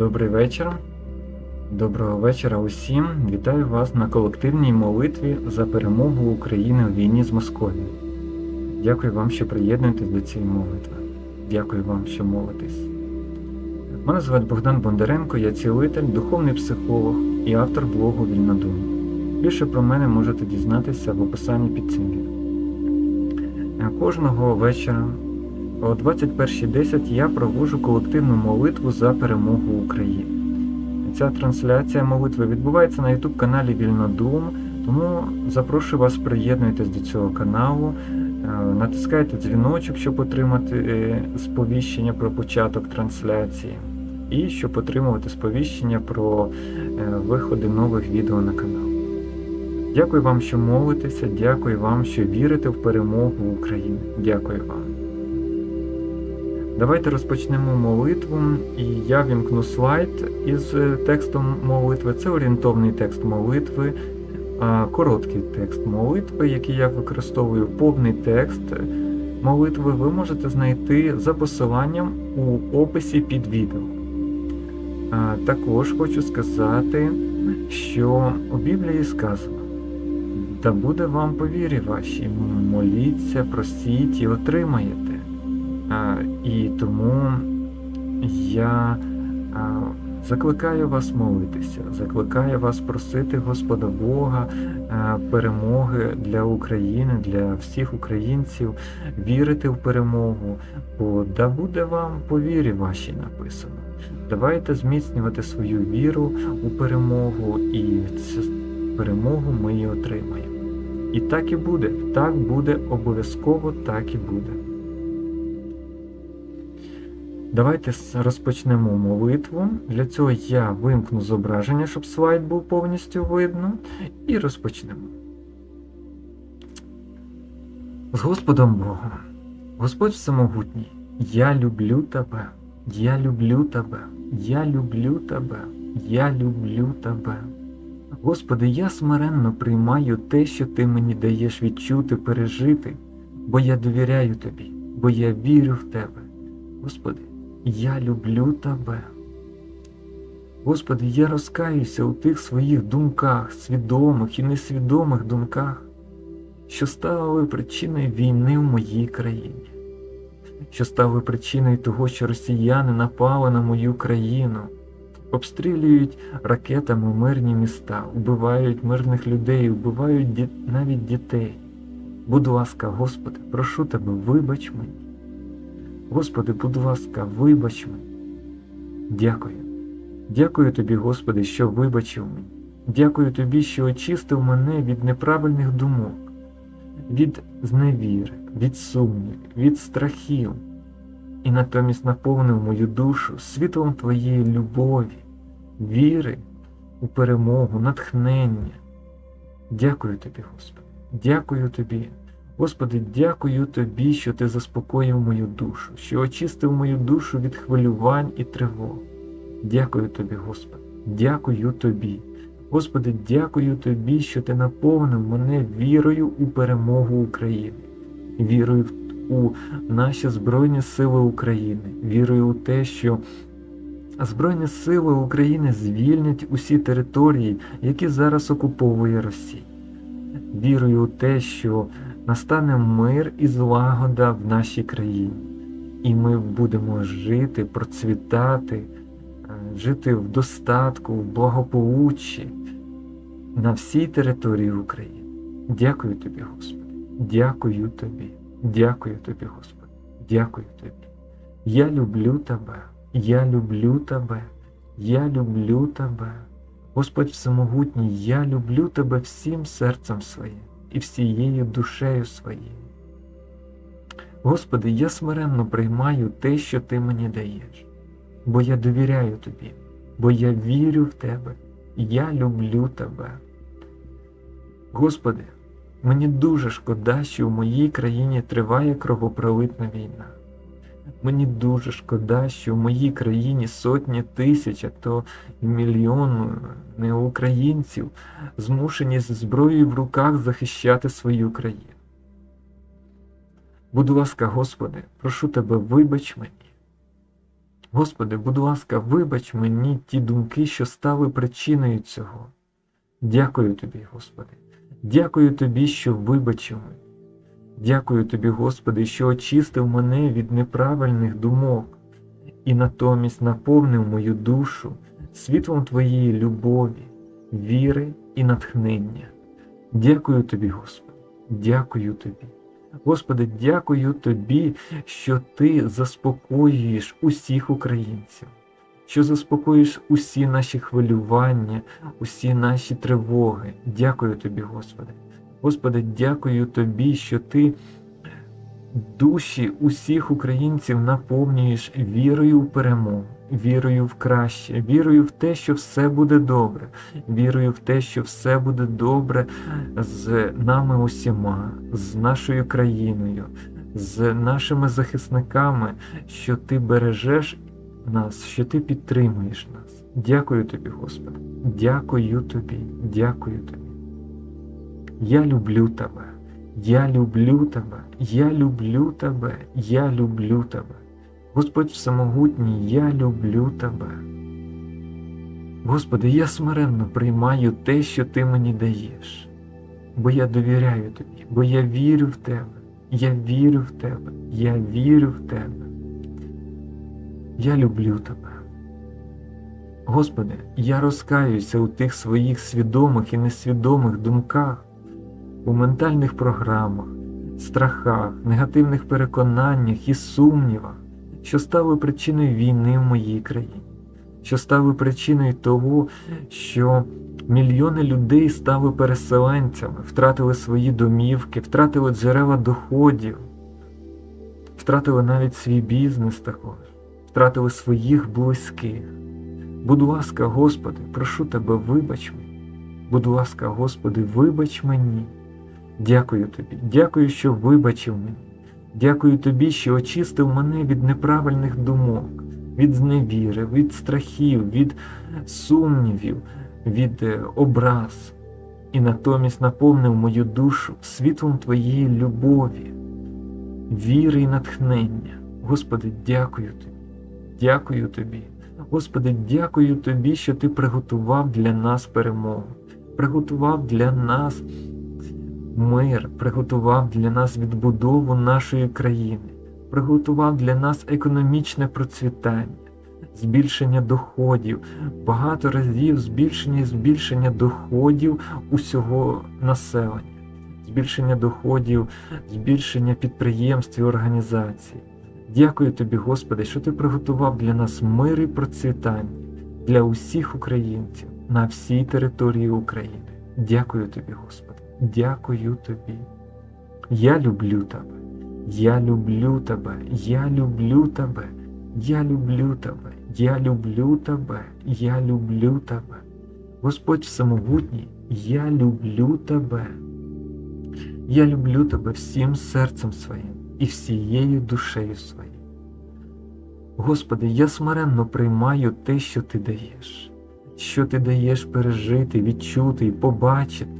Добрий вечір. Доброго вечора усім. Вітаю вас на колективній молитві за перемогу України у війні з Московією. Дякую вам, що приєднуєтесь до цієї молитви. Дякую вам, що молитесь. Мене звати Богдан Бондаренко, я цілитель, духовний психолог і автор блогу Вільнодум. Більше про мене можете дізнатися в описанні під цим Кожного вечора о 21.10 я проводжу колективну молитву за перемогу України. Ця трансляція молитви відбувається на YouTube каналі Вільнодум, тому запрошую вас приєднуйтесь до цього каналу, е, натискайте дзвіночок, щоб отримати е, сповіщення про початок трансляції, і щоб отримувати сповіщення про е, виходи нових відео на канал. Дякую вам, що молитеся, дякую вам, що вірите в перемогу України. Дякую вам. Давайте розпочнемо молитву, і я вімкну слайд із е, текстом молитви. Це орієнтовний текст молитви, короткий текст молитви, який я використовую, повний текст молитви ви можете знайти за посиланням у описі під відео. Також хочу сказати, що у Біблії сказано, та буде вам по вірі вашій, моліться, просіть і отримаєте. І тому я закликаю вас молитися, закликаю вас просити Господа Бога перемоги для України, для всіх українців, вірити в перемогу, бо да буде вам по вірі вашій написано. Давайте зміцнювати свою віру у перемогу, і цю перемогу ми і отримаємо. І так і буде, так буде, обов'язково так і буде. Давайте розпочнемо молитву. Для цього я вимкну зображення, щоб слайд був повністю видно, і розпочнемо. З Господом Богом, Господь Всемогутній, я люблю Тебе, я люблю Тебе, я люблю Тебе, я люблю Тебе. Господи, я смиренно приймаю те, що Ти мені даєш відчути, пережити, бо я довіряю Тобі, бо я вірю в Тебе. Господи, я люблю Тебе. Господи, я розкаюся у тих своїх думках, свідомих і несвідомих думках, що стали причиною війни в моїй країні, що стали причиною того, що росіяни напали на мою країну, обстрілюють ракетами мирні міста, вбивають мирних людей, вбивають навіть дітей. Будь ласка, Господи, прошу Тебе, вибач мені. Господи, будь ласка, вибач мені. Дякую. Дякую Тобі, Господи, що вибачив мені. Дякую Тобі, що очистив мене від неправильних думок, від зневіри, від сумнівів, від страхів, і натомість наповнив мою душу світлом Твоєї любові, віри у перемогу, натхнення. Дякую Тобі, Господи. Дякую Тобі. Господи, дякую Тобі, що Ти заспокоїв мою душу, що очистив мою душу від хвилювань і тривог. Дякую Тобі, Господи, дякую Тобі. Господи, дякую Тобі, що Ти наповнив мене вірою у перемогу України, вірою у наші Збройні Сили України, вірою у те, що Збройні Сили України звільнять усі території, які зараз окуповує Росія. Вірою у те, що настане мир і злагода в нашій країні, і ми будемо жити, процвітати, е, жити в достатку, в благополуччі на всій території України. Дякую тобі, Господи. Дякую тобі. Дякую тобі, Господи. Дякую тобі. Я люблю тебе. Я люблю тебе. Я люблю тебе. Господь Всемогутній, я люблю тебе всім серцем своїм і всією душею своєю. Господи, я смиренно приймаю те, що Ти мені даєш, бо я довіряю Тобі, бо я вірю в Тебе, я люблю Тебе. Господи, мені дуже шкода, що в моїй країні триває кровопролитна війна. Мені дуже шкода, що в моїй країні сотні тисяч, а то мільйон неукраїнців змушені з зброєю в руках захищати свою країну. Будь ласка, Господи, прошу Тебе, вибач мені. Господи, будь ласка, вибач мені ті думки, що стали причиною цього. Дякую тобі, Господи. Дякую тобі, що вибачив мене. Дякую тобі, Господи, що очистив мене від неправильних думок і натомість наповнив мою душу світлом Твоєї любові, віри і натхнення. Дякую тобі, Господи, дякую тобі. Господи, дякую тобі, що Ти заспокоюєш усіх українців, що заспокоїш усі наші хвилювання, усі наші тривоги. Дякую тобі, Господи. Господи, дякую тобі, що Ти душі усіх українців наповнюєш вірою в перемогу, вірою в краще, вірою в те, що все буде добре, вірою в те, що все буде добре з нами усіма, з нашою країною, з нашими захисниками, що Ти бережеш нас, що Ти підтримуєш нас. Дякую тобі, Господи. Дякую тобі, дякую тобі. Я люблю тебе. Я люблю тебе, я люблю тебе, я люблю тебе. Господь Всемогутній, я люблю тебе. Господи, я смиренно приймаю те, що Ти мені даєш, бо я довіряю тобі, бо я вірю в тебе, я вірю в тебе, я вірю в тебе. Я люблю тебе. Господи, я розкаюся у тих своїх свідомих і несвідомих думках у ментальних програмах, страхах, негативних переконаннях і сумнівах, що стали причиною війни в моїй країні, що стали причиною того, що мільйони людей стали переселенцями, втратили свої домівки, втратили джерела доходів, втратили навіть свій бізнес також, втратили своїх близьких. Будь ласка, Господи, прошу Тебе, вибач мені. Будь ласка, Господи, вибач мені. Дякую тобі, дякую, що вибачив мене. Дякую тобі, що очистив мене від неправильних думок, від зневіри, від страхів, від сумнівів, від е, образ, і натомість наповнив мою душу світлом Твоєї любові, віри і натхнення. Господи, дякую тобі, дякую тобі. Господи, дякую тобі, що Ти приготував для нас перемогу, приготував для нас мир, приготував для нас відбудову нашої країни, приготував для нас економічне процвітання, збільшення доходів, багато разів збільшення і збільшення доходів усього населення, збільшення доходів, збільшення підприємств і організацій. Дякую тобі, Господи, що ти приготував для нас мир і процвітання для усіх українців на всій території України. Дякую тобі, Господи. Дякую тобі. Я люблю тебе. Я люблю тебе. Я люблю тебе. Я люблю тебе. Я люблю тебе. Я люблю тебе. Господь Всемогутній, я люблю тебе. Я люблю тебе всім серцем своїм і всією душею своєю. Господи, я смиренно приймаю те, що Ти даєш, що Ти даєш пережити, відчути і побачити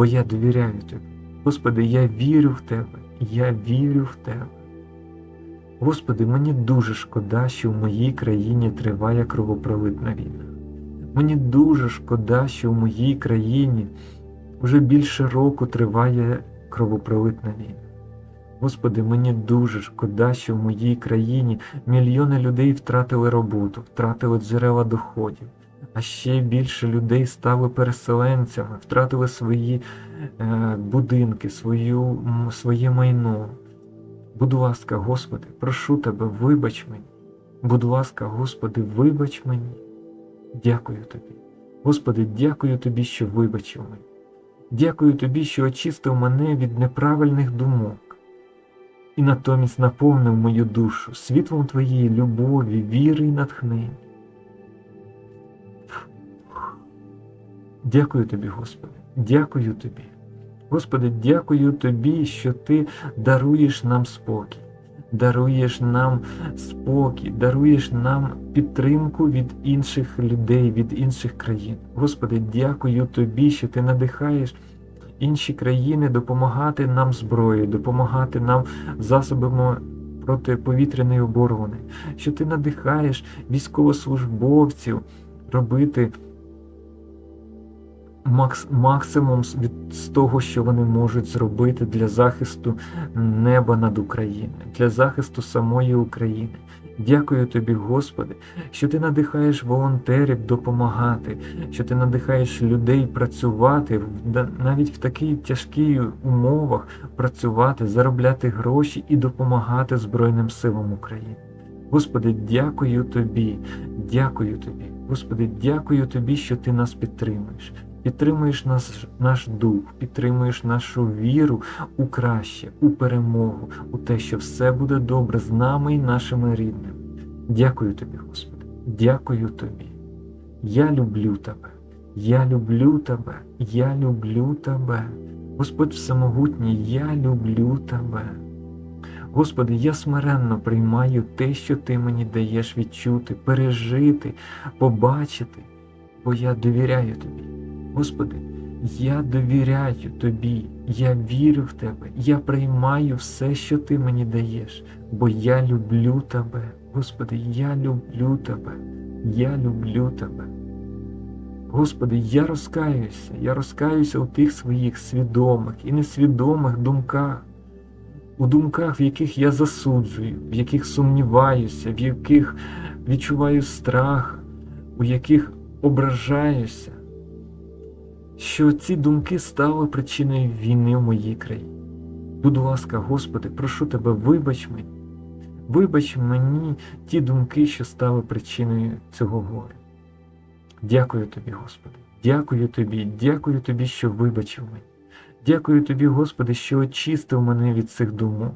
бо я довіряю тобі. Господи, я вірю в Тебе, я вірю в Тебе. Господи, мені дуже шкода, що в моїй країні триває кровопролитна війна. Мені дуже шкода, що в моїй країні вже більше року триває кровопролитна війна. Господи, мені дуже шкода, що в моїй країні мільйони людей втратили роботу, втратили джерела доходів а ще більше людей стали переселенцями, втратили свої е, будинки, свою, своє майно. Будь ласка, Господи, прошу Тебе, вибач мені. Будь ласка, Господи, вибач мені. Дякую Тобі. Господи, дякую Тобі, що вибачив мені. Дякую Тобі, що очистив мене від неправильних думок і натомість наповнив мою душу світлом Твоєї любові, віри і натхнення. Дякую тобі, Господи, дякую тобі. Господи, дякую тобі, що Ти даруєш нам спокій, даруєш нам спокій, даруєш нам підтримку від інших людей, від інших країн. Господи, дякую тобі, що Ти надихаєш інші країни допомагати нам зброєю, допомагати нам засобами протиповітряної оборони, що ти надихаєш військовослужбовців робити максимум від з того, що вони можуть зробити для захисту неба над Україною, для захисту самої України. Дякую тобі, Господи, що ти надихаєш волонтерів допомагати, що ти надихаєш людей працювати навіть в такій тяжкій умовах працювати, заробляти гроші і допомагати Збройним силам України. Господи, дякую тобі, дякую тобі. Господи, дякую тобі, що ти нас підтримуєш. Підтримуєш нас, наш дух, підтримуєш нашу віру у краще, у перемогу, у те, що все буде добре з нами і нашими рідними. Дякую тобі, Господи, дякую тобі. Я люблю тебе, я люблю тебе, я люблю тебе. Господь Всемогутній, я люблю тебе. Господи, я смиренно приймаю те, що Ти мені даєш відчути, пережити, побачити, бо я довіряю Тобі. Господи, я довіряю Тобі, я вірю в Тебе, я приймаю все, що Ти мені даєш, бо я люблю Тебе. Господи, я люблю Тебе, я люблю Тебе. Господи, я розкаюся, я розкаюся у тих своїх свідомих і несвідомих думках, у думках, в яких я засуджую, в яких сумніваюся, в яких відчуваю страх, у яких ображаюся, що ці думки стали причиною війни в моїй країні. Будь ласка, Господи, прошу Тебе, вибач мені, вибач мені ті думки, що стали причиною цього горя. Дякую тобі, Господи, дякую тобі, дякую тобі, що вибачив мене. Дякую тобі, Господи, що очистив мене від цих думок,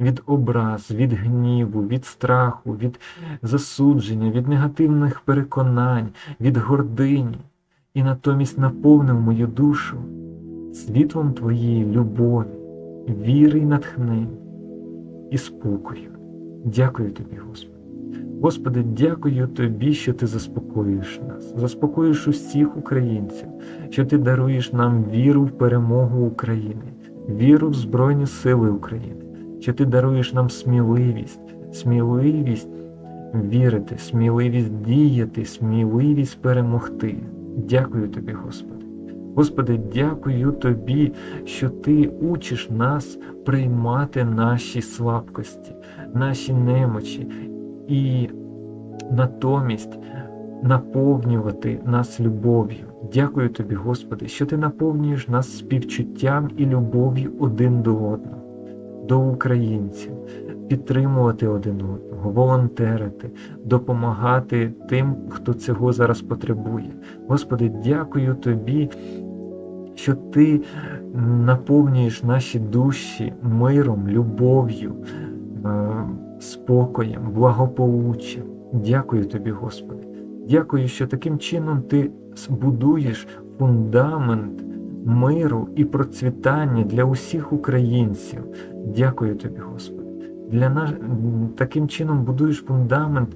від образ, від гніву, від страху, від засудження, від негативних переконань, від гордині, і натомість наповнив мою душу світлом Твоєї любові, віри й натхнення і спокою. Дякую тобі, Господи. Господи, дякую Тобі, що Ти заспокоюєш нас, заспокоюєш усіх українців, що Ти даруєш нам віру в перемогу України, віру в Збройні Сили України, що Ти даруєш нам сміливість, сміливість вірити, сміливість діяти, сміливість перемогти. Дякую Тобі, Господи. Господи, дякую Тобі, що Ти учиш нас приймати наші слабкості, наші немочі і натомість наповнювати нас любов'ю. Дякую тобі, Господи, що ти наповнюєш нас співчуттям і любов'ю один до одного, до українців, підтримувати один одного, волонтерити, допомагати тим, хто цього зараз потребує. Господи, дякую тобі, що ти наповнюєш наші душі миром, любов'ю, е, спокоєм, благополуччям. Дякую тобі, Господи. Дякую, що таким чином ти будуєш фундамент миру і процвітання для усіх українців. Дякую тобі, Господи. Для нас таким чином будуєш фундамент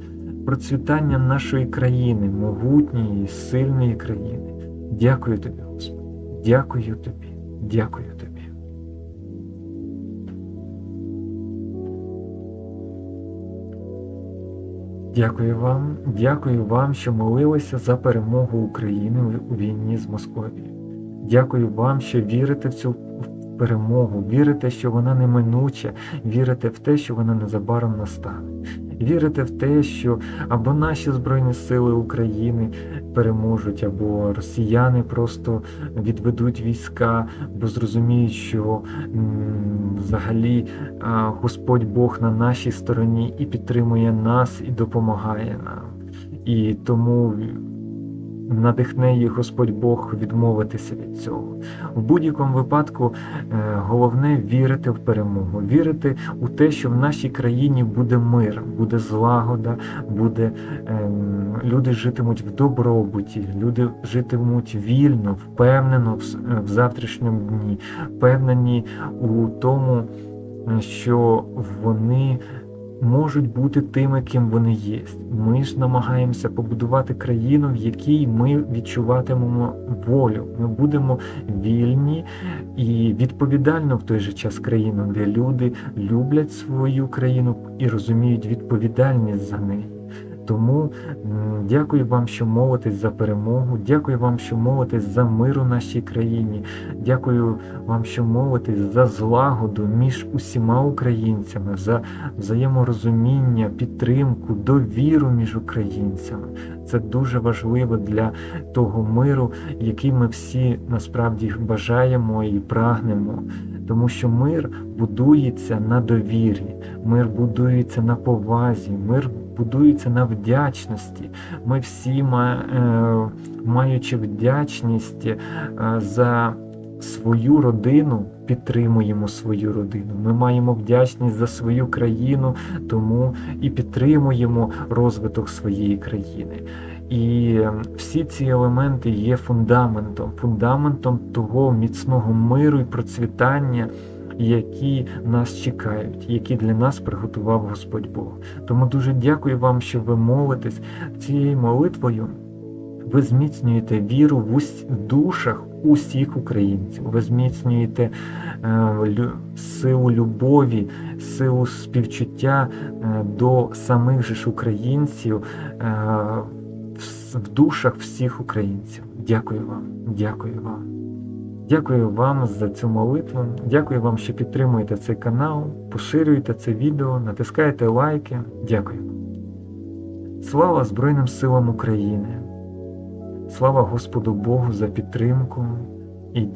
процвітання нашої країни, могутньої, сильної країни. Дякую тобі, Господи. Дякую тобі. Дякую тобі. Дякую вам, дякую вам, що молилися за перемогу України у війні з Московією. Дякую вам, що вірите в цю перемогу, вірите, що вона неминуча, вірите в те, що вона незабаром настане. Вірите в те, що або наші Збройні Сили України переможуть, або росіяни просто відведуть війська, бо зрозуміють, що взагалі Господь Бог на нашій стороні і підтримує нас, і допомагає нам. І тому надихне їх Господь Бог відмовитися від цього. В будь-якому випадку е, головне вірити в перемогу, вірити у те, що в нашій країні буде мир, буде злагода, буде ем, люди житимуть в добробуті, люди житимуть вільно, впевнено в, завтрашньому дні, впевнені у тому, е, що вони можуть бути тими, ким вони є. Ми ж намагаємося побудувати країну, в якій ми відчуватимемо волю. Ми будемо вільні і відповідально в той же час країну, де люди люблять свою країну і розуміють відповідальність за неї. Тому дякую вам, що молитесь за перемогу. Дякую вам, що молитесь за мир у нашій країні. Дякую вам, що молитесь за злагоду між усіма українцями, за взаєморозуміння, підтримку, довіру між українцями. Це дуже важливо для того миру, який ми всі насправді бажаємо і прагнемо. Тому що мир будується на довірі, мир будується на повазі, мир будується на вдячності. Ми всі, е, маючи вдячність е, за свою родину, підтримуємо свою родину. Ми маємо вдячність за свою країну, тому і підтримуємо розвиток своєї країни. І всі ці елементи є фундаментом, фундаментом того міцного миру і процвітання, які нас чекають, які для нас приготував Господь Бог. Тому дуже дякую вам, що ви молитесь цією молитвою. Ви зміцнюєте віру в ус- в душах усіх українців. Ви зміцнюєте е, лю- силу любові, силу співчуття е, до самих же ж українців е, в, в душах всіх українців. Дякую вам, дякую вам. Дякую вам за цю молитву. Дякую вам, що підтримуєте цей канал, поширюєте це відео, натискаєте лайки. Дякую. Слава Збройним силам України! Слава Господу Богу за підтримку,